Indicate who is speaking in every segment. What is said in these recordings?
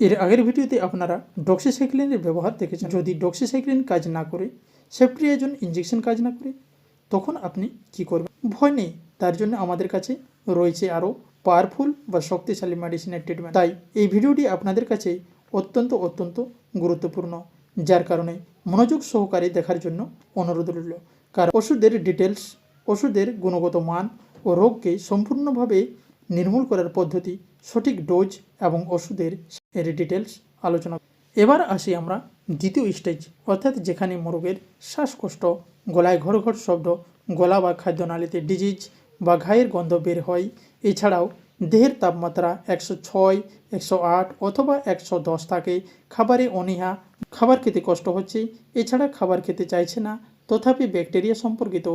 Speaker 1: এর আগের ভিডিওতে আপনারা ডক্সিসাইক্লিনের ব্যবহার দেখেছেন। যদি ডক্সিসাইক্লিন কাজ না করে সেফট্রিয়াজন ইঞ্জেকশন কাজ না করে, তখন আপনি কি করবেন? ভয় নেই, তার জন্য আমাদের কাছে রয়েছে আরও পাওয়ারফুল বা শক্তিশালী মেডিসিনের ট্রিটমেন্ট তাই এই ভিডিওটি আপনাদের কাছে অত্যন্ত অত্যন্ত গুরুত্বপূর্ণ, যার কারণে মনোযোগ সহকারে দেখার জন্য অনুরোধ রইল। কারণ ওষুধের ডিটেলস ওষুধের গুণগত মান ও রোগকে সম্পূর্ণভাবে নির্মূল করার পদ্ধতি সঠিক ডোজ এবং ওষুধের এর ডিটেলস আলোচনা এবার আসি আমরা দ্বিতীয় স্টেজ অর্থাৎ যেখানে মোরগের শ্বাসকষ্ট, গলায় ঘর ঘর শব্দ, গলা বা খাদ্যনালীতে ডিজিজ বা ঘায়ের গন্ধ বের হয়। এছাড়াও দেহের তাপমাত্রা একশো ছয়, একশো আট অথবা একশো দশ থাকে। খাবারে অনীহা, খাবার খেতে কষ্ট হচ্ছে, এছাড়া খাবার খেতে চাইছে না। তথাপি ব্যাকটেরিয়া সম্পর্কিত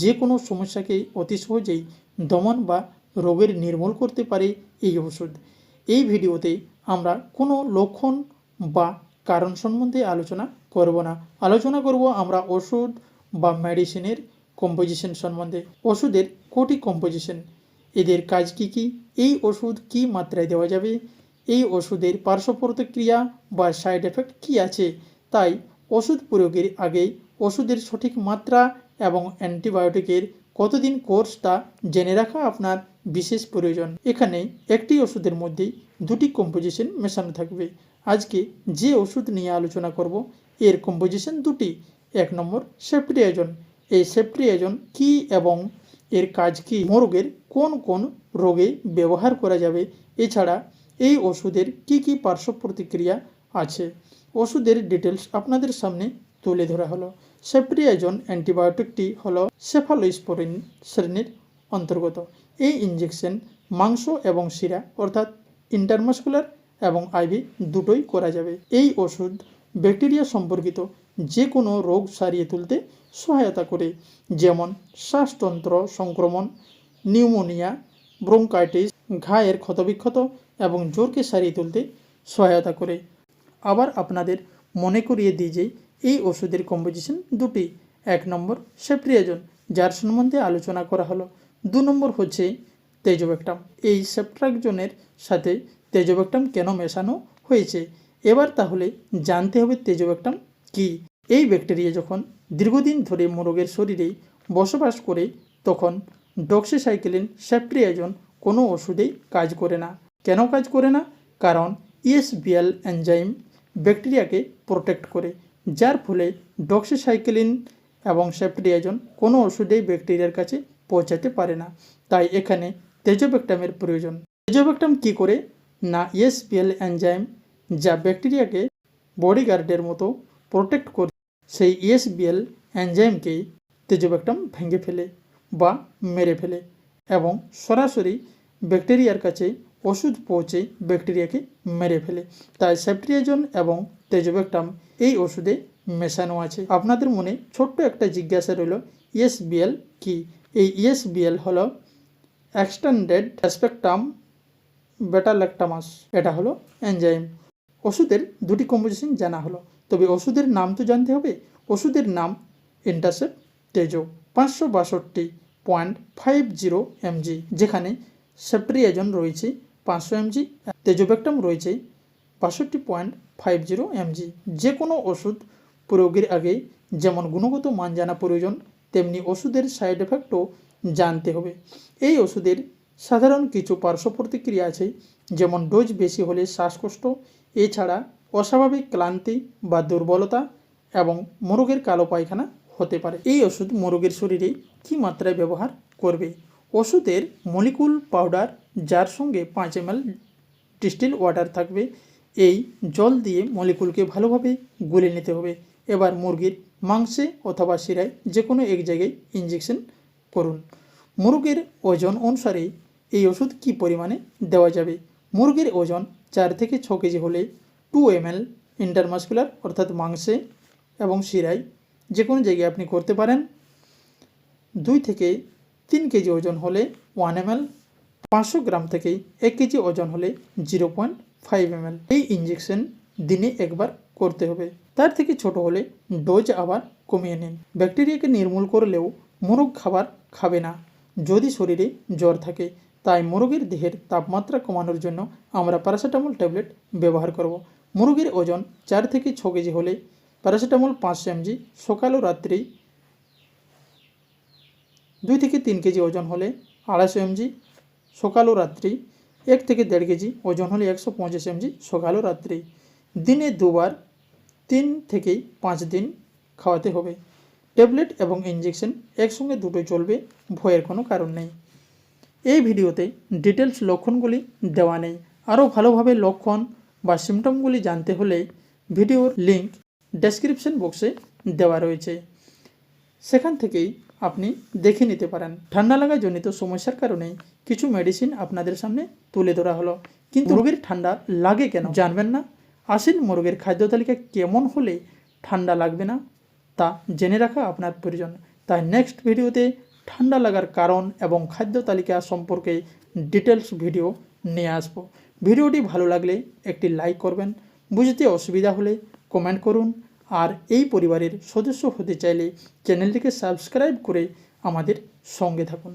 Speaker 1: যে কোনো সমস্যাকে অতি সহজেই দমন বা রোগের নির্মূল করতে পারে এই ওষুধ। এই ভিডিওতে আমরা কোনো লক্ষণ বা কারণ সম্বন্ধে আলোচনা করব না। আলোচনা করব আমরা ওষুধ বা মেডিসিনের কম্পোজিশন সম্বন্ধে। ওষুধের কোটি কম্পোজিশন এদের কাজ কি কি? এই ওষুধ কি মাত্রায় দেওয়া যাবে? এই ওষুধের পার্শ্ব প্রতিক্রিয়া বা সাইড এফেক্ট কি আছে? তাই ওষুধ প্রয়োগের আগেই ওষুধের সঠিক মাত্রা এবং অ্যান্টিবায়োটিকের কতদিন কোর্স তা জেনে রাখা আপনার বিশেষ প্রয়োজন। এখানে একটি ওষুধের মধ্যেই দুটি কম্পোজিশন মেশানো থাকবে। আজকে যে ওষুধ নিয়ে আলোচনা করব, এর কম্পোজিশন দুটি। এক নম্বর সেপ্রিয়াজন। এই সেপ্রিয়াজন কি এবং এর কাজ কি? মোরগের কোন কোন রোগে ব্যবহার করা যাবে? এছাড়া এই ওষুধের কি কি পার্শ্ব প্রতিক্রিয়া আছে? ওষুধের ডিটেলস আপনাদের সামনে তুলে ধরা হলো। সেপ্রিয়াজন অ্যান্টিবায়োটিকটি হলো সেফালোস্পোরিন শ্রেণির অন্তর্গত। এই ইঞ্জেকশন মাংস এবং শিরা, অর্থাৎ ইন্টারমাসকুলার এবং আইভি দুটোই করা যাবে। এই ওষুধ ব্যাকটেরিয়া সম্পর্কিত যে কোনো রোগ সারিয়ে তুলতে সহায়তা করে, যেমন শ্বাসতন্ত্র সংক্রমণ, নিউমোনিয়া, ব্রোঙ্কাইটিস, ঘায়ের ক্ষতবিক্ষত এবং জোরকে সারিয়ে তুলতে সহায়তা করে। আবার আপনাদের মনে করিয়ে দিই যে এই ওষুধের কম্পোজিশন দুটি। এক নম্বর সেপ্রিয়াজন, যার সম্বন্ধে আলোচনা করা হলো। দু নম্বর হচ্ছে তেজোব্যাকটাম এই সেপ্ট্রাকজনের সাথে তেজোব্যাকটাম কেন মেশানো হয়েছে? এবার তাহলে জানতে হবে তেজোব্যাকটাম কি। এই ব্যাকটেরিয়া যখন দীর্ঘদিন ধরে মোরগের শরীরে বসবাস করে, তখন ডক্সিসাইক্লিন সেপ্ট্রিয়াজন কোনো ওষুধেই কাজ করে না। কেন কাজ করে না? কারণ ইএসবিএল এনজাইম ব্যাকটেরিয়াকে প্রোটেক্ট করে, যার ফলে ডক্সিসাইক্লিন এবং সেপ্ট্রিয়াজন কোনো ওষুধেই ব্যাকটেরিয়ার কাছে পৌঁছাতে পারে না। তাই এখানে তেজোব্যাকটামের প্রয়োজন। তেজোব্যাকটাম কী করে? না ইএসবিএল এনজাইম যা ব্যাকটেরিয়াকে বডিগার্ডের মতো প্রোটেক্ট করে, সেই ইএসবিএল এনজাইমকেই তেজোব্যাকটাম ভেঙে ফেলে বা মেরে ফেলে এবং সরাসরি ব্যাকটেরিয়ার কাছে ওষুধ পৌঁছে ব্যাকটেরিয়াকে মেরে ফেলে। তাই সেপ্ট্রিয়াজন এবং তেজোব্যাকটাম এই ওষুধে মেশানো আছে। আপনাদের মনে ছোট্ট একটা জিজ্ঞাসা রইল ইএসবিএল কি? এই ইএসবিএল হলো এক্সটেন্ডেড স্পেকট্রাম বেটাল্যাকটামাস এটা হলো এনজাইম ওষুধের দুটি কম্পোজিশন জানা হলো। তবে ওষুধের নাম তো জানতে হবে। ওষুধের নাম ইন্টারসেপ তেজো, পাঁচশো বাষট্টি পয়েন্ট ফাইভ জিরো এমজি যেখানে সেপ্রিয়াজন রয়েছে, পাঁচশো এমজি তেজোব্যাকটাম রয়েছে, বাষট্টি পয়েন্ট ফাইভ জিরো এমজি যে কোনো ওষুধ প্রয়োগের আগে যেমন গুণগত মান জানা প্রয়োজন, তেমনি ওষুধের সাইড এফেক্টও জানতে হবে। এই ওষুধের সাধারণ কিছু পার্শ্ব প্রতিক্রিয়া আছে, যেমন ডোজ বেশি হলে শ্বাসকষ্ট, এছাড়া অস্বাভাবিক ক্লান্তি বা দুর্বলতা এবং মোরগের কালো পায়খানা হতে পারে। এই ওষুধ মোরগের শরীরে কী মাত্রায় ব্যবহার করবে? ওষুধের মলিকুল পাউডার যার সঙ্গে পাঁচ এম ডিস্টিল ওয়াটার থাকবে, এই জল দিয়ে মলিকুলকে ভালোভাবে গুলে নিতে হবে। এবার মুরগির মাংসে অথবা শিরায় যে কোনো এক জায়গায় ইঞ্জেকশন করুন। মুরগির ওজন অনুসারে এই ওষুধ কি পরিমাণে দেওয়া যাবে? মুরগির ওজন চার থেকে ছ কেজি হলে টু এম এল ইন্টারমাসকুলার অর্থাৎ মাংসে এবং শিরায় যে কোনো জায়গায় আপনি করতে পারেন। দুই থেকে তিন কেজি ওজন হলে ওয়ান এম এল পাঁচশো গ্রাম থেকে এক কেজি ওজন হলে জিরো পয়েন্ট ফাইভ এম এই ইঞ্জেকশন দিনে একবার করতে হবে। তার থেকে ছোট হলে ডোজ আবার কমিয়ে নিন। ব্যাকটেরিয়াকে নির্মূল করলেও মোরগ খাবার খাবে না। যদি শরীরে জ্বর থাকে, তাই মুরগির দেহের তাপমাত্রা কমানোর জন্য আমরা প্যারাসিটামল ট্যাবলেট ব্যবহার করব। মুরগির ওজন চার থেকে ছ কেজি হলে প্যারাসিটামল পাঁচশো এমজি, সকাল ও রাত্রি দুই থেকে তিন কেজি ওজন হলে আড়াইশো এমজি, সকাল ও রাত্রি এক থেকে দেড় কেজি ওজন হলে একশো পঁচিশ এমজি, সকাল ও রাত্রি। দিনে দুবার তিন থেকে পাঁচ দিন খাওয়াতে হবে। ট্যাবলেট এবং ইঞ্জেকশন একসঙ্গে দুটোই চলবে, ভয়ের কোনো কারণ নেই। এই ভিডিওতে ডিটেলস লক্ষণগুলি দেওয়া নেই। আরও ভালোভাবে লক্ষণ বা সিমটমগুলি জানতে হলে ভিডিওর লিংক ডেসক্রিপশন বক্সে দেওয়া রয়েছে। সেখান থেকেই আপনি দেখে নিতে পারেন। ঠান্ডা লাগা জনিত সমস্যার কারণে কিছু মেডিসিন আপনাদের সামনে তুলে ধরা হলো। কিন্তু রোগীর ঠান্ডা লাগে কেন? জানবেন না? আসেন মুরগির খাদ্য তালিকা কেমন হলে ঠান্ডা লাগবে না তা জেনে রাখা আপনার প্রয়োজন। তাই নেক্সট ভিডিওতে ঠান্ডা লাগার কারণ এবং খাদ্য তালিকা সম্পর্কে ডিটেলস ভিডিও নিয়ে আসব। ভিডিওটি ভালো লাগলে একটি লাইক করবেন। বুঝতে অসুবিধা হলে কমেন্ট করুন। আর এই পরিবারের সদস্য হতে চাইলে চ্যানেলটিকে সাবস্ক্রাইব করে আমাদের সঙ্গে থাকুন।